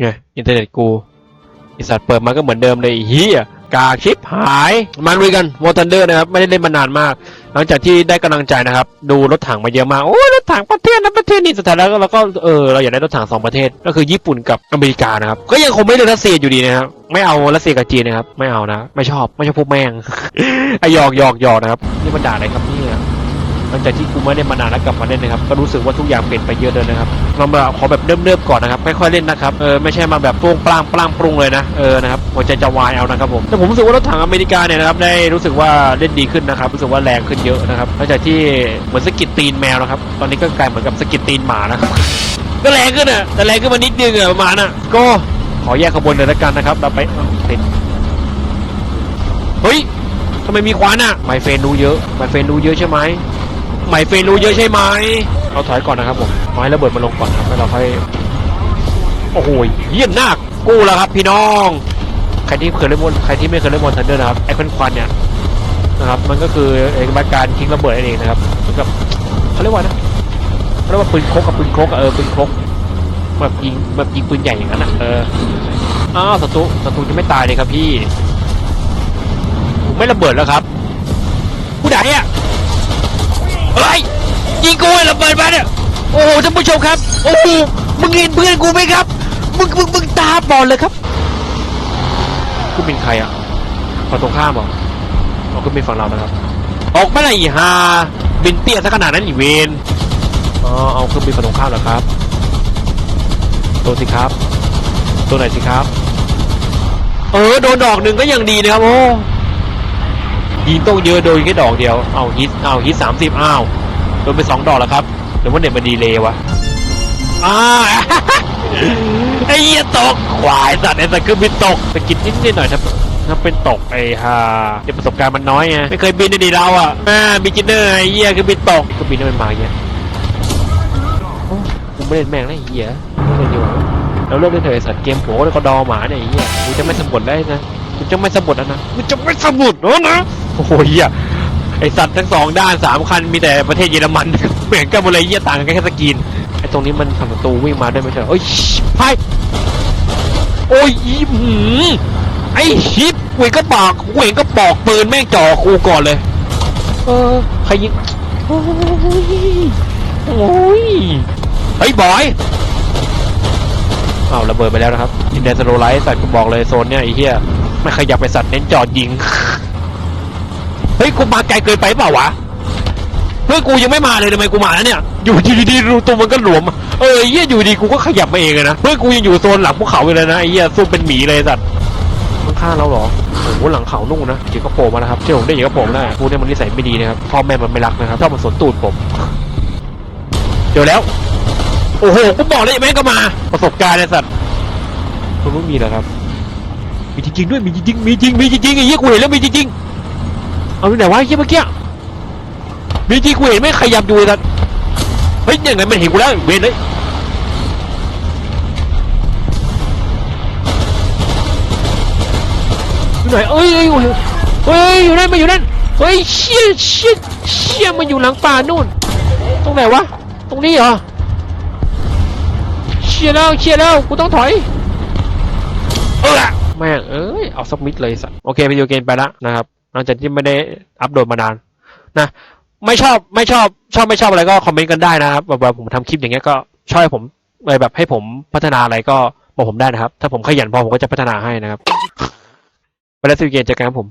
ไงอินเทอร์เน็ตกูไอสัตว์เปิดมาก็เหมือนเดิมเลยเฮียกากชิปหายมาลุยกันวอร์ทันเดอร์นะครับ ไม่ได้เล่นมานานมาก หลังจากที่ได้กำลังใจนะครับ ดูรถถังมาเยอะมาก โอ้รถถังประเทศนั้นประเทศนี้สุดท้ายแล้วเราก็เออเราอยากได้รถถังสองประเทศ ก็คือญี่ปุ่นกับอเมริกานะครับ ก็ยังคงไม่เลือกรัสเซียอยู่ดีนะครับ ไม่เอารัสเซียกับจีนนะครับ ไม่เอานะ ไม่ชอบ ไม่ชอบพวกแม่งไอหยอกหยอกหยอกนะครับ นี่มันด่าอะไรครับนี่ ลังจากที่กูไม่ได้มานานแล้วกลับมาเล่นนะครับก็รู้สึกว่าทุกอย่างเปลี่ยนไปเยอะเลยนะครับเรามาขอแบบเริ่มๆก่อนนะครับค่อยๆเล่นนะครับเออไม่ใช่มาแบบปรุงปลางปลางปรุงเลยนะเออนะครับหัวใจจะวายเอานะครับผมแต่ผมรู้สึกว่ารถถังอเมริกาเนี่ยนะครับได้รู้สึกว่าเล่นดีขึ้นนะครับรู้สึกว่าแรงขึ้นเยอะนะครับหลังจากที่เหมือนสกิดตีนแมวนะครับตอนนี้ก็กลายเหมือนกับสกิดตีนหมานะครับก็แรงขึ้นอะแต่แรงขึ้นมานิดนึงอะประมาณน่ะก็ขอแยกขบวนเลยละกันนะครับ เราไปเอ้าติดเฮ้ยทำไมมีควันอะไมเฟนรู้เยอะไมเฟนรู้เยอะใช่ไหม ไหมเฟรนรู้เยอะใช่ไหมเราถอยก่อนนะครับผมไม้ระเบิดมาลงก่อนครับแล้วเราค่อยโอ้โหเยี่ยมนักกู้แล้วครับ พี่น้องใครที่เคยเล่นมอนใครที่ไม่เคยเล่นมอนทันเดอร์นะครับไอ้ควันควันๆเนี่ยนะครับมันก็คือเอกมาการทิ้งระเบิดนั่นเองนะครับเหมือนกับเขาเรียกว่านะเขาเรียกว่าปืนครกกับปืนครกอะเออปืนครกแบบยิงแบบยิงปืนใหญ่อย่างนั้นอะเอออ้าวศัตรูศัตรูจะไม่ตายเลยครับพี่ผมไม่ระเบิดแล้วครับผู้ใดอะเฮ้ยยิงกูไอ้ระเบิดมาเนี่ยโอ้โหท่านผู้ชมครับ โอ้โหมึงเห็นเพื่อนกูไหมครับมึงมึงมึงตาบอดเลยครับกูเป็นใครอะฝั่งตรงข้ามเหรอเราก็เป็นฝั่งเรานะครับ ออกมาไหนอีฮาบินเตี้ยซะขนาดนั้นอีเวนอ๋อเอาเครื่องบินฝั่งตรงข้ามเหรอครับ ตัวสิครับ ตัวไหนสิครับ เออโดนดอกหนึ่งก็ยังดีนะครับโอ้ ยิงต้องเยอะโดยแค่ดอกเดียว เอาฮิตเอาฮิตสามสิบอ้าวโดนไปสองดอกแล้วครับหรือว่าเน็ตมันดีเลยวะอ้าไอ้เหี้ยตกควายสัตว์ไอ้สัตว์คือบินตกแต่กินนิดนิดหน่อยถ้าถ้าเป็นตกไอ้ห่าเดี๋ยวประสบการณ์มันน้อยไงไม่เคยบินในดีเราอะอ่บิกินเนอร์ไอ้เหี้ยคือบินตกก็บินได้มันมาเงี้ยกูไม่เล่นแม่งแล้วไอ้เหี้ยไม่เล่นดีกว่าเราเลิกเล่นเถอะสัตว์เกมโผล่แล้วก็ดอหมาเนี่ยไอ้เหี้ยกูจะไม่สะบัดได้นะ กูจะไม่สะบัดแล้วนะกูจะไม่สะบัดแล้วนะโอ้โหเหี้ยไอสัตว์ทั้งสองด้านสามคันมีแต่ประเทศเยอรมันเหมือนกันหมดเลยเหี้ยต่างกันแค่สกรีนไอตรงนี้มันฝั่งประตูวิ่งมาด้วยไหมเธอเอ้ยพายโอ้ยอีหืมไอฮิปเวงก็ปากเวงก็ปอกปืนแม่งจ่อกูก่อนเลย เออใครยิงโอ้ยโอ้ยเฮ้ยบอยอ้าวระเบิดไปแล้วนะครับอินเดนสโลไลท์สัตว์กูบอกเลยโซนเนี้ยไอ้เหี้ย ไม่ขยับไปสัตว์เน้นจอดยิง เฮ้ยกูมาไกลเกินไปเปล่าวะ เฮ้ยกูยังไม่มาเลยทำไมกูมาแล้วเนี่ย อยู่ดีๆรูตัวมันก็หลวม เออไอ้เหี้ยอยู่ดีกูก็ขยับมาเองเลยนะ เฮ้ยกูยังอยู่โซนหลังภูเขาอยู่เลยนะไอ้เหี้ยสู้เป็นหมีเลยสัตว์ข้างๆเราหรอ โอ้โหหลังเขานุ่งนะเดี๋ยวก็โผล่มานะครับเชื่อผมได้เดี๋ยวก็โผล่ได้กูเนี่ยมันนิสัยไม่ดีนะครับ พ่อแม่มันไม่รักนะครับชอบมาสนตูดผมเจอแล้ว โอ้โหกูบอกเลยแม่งก็มา ประสบการณ์เลยสัตว์มันไม่มีเหรอครับ มีจริงๆด้วยมีจริงๆมีจริงมีจริงๆไอ้เหี้ยกูเห็นแล้วมีจริงๆเอาที่ไหนวะไอ้เหี้ยเมื่อกี้มีจริงกูเห็นไม่ขยับอยู่เลยสัตว์เฮ้ยยังไงมันเห็นกูแล้วเวนเลยอยู่ไหนเอ้ยเอ้ยเอ้ยเฮ้ยอยู่นั่นมาอยู่นั่นเฮ้ยเชี่ยเชี่ยเชี่ยมันอยู่หลังป่านู่น ตรงไหนวะ ตรงนี้เหรอเชี่ยแล้วเชี่ยแล้วกูต้องถอยเออ แม่งเอ้ย เอาสมิดเลยส์โอเคไปดูเกมไปละนะครับหลังจากที่ไม่ได้อัปโหลดมานานนะไม่ชอบไม่ชอบชอบไม่ชอบอะไรก็คอมเมนต์กันได้นะครับแบบว่าผมทำคลิปอย่างเงี้ยก็ช่วยผมอะไรแบบให้ผมพัฒนาอะไรก็บอกผมได้นะครับ ถ้าผมขยันพอผมก็จะพัฒนาให้นะครับไปแล้วสิเกมเจอกันครับผม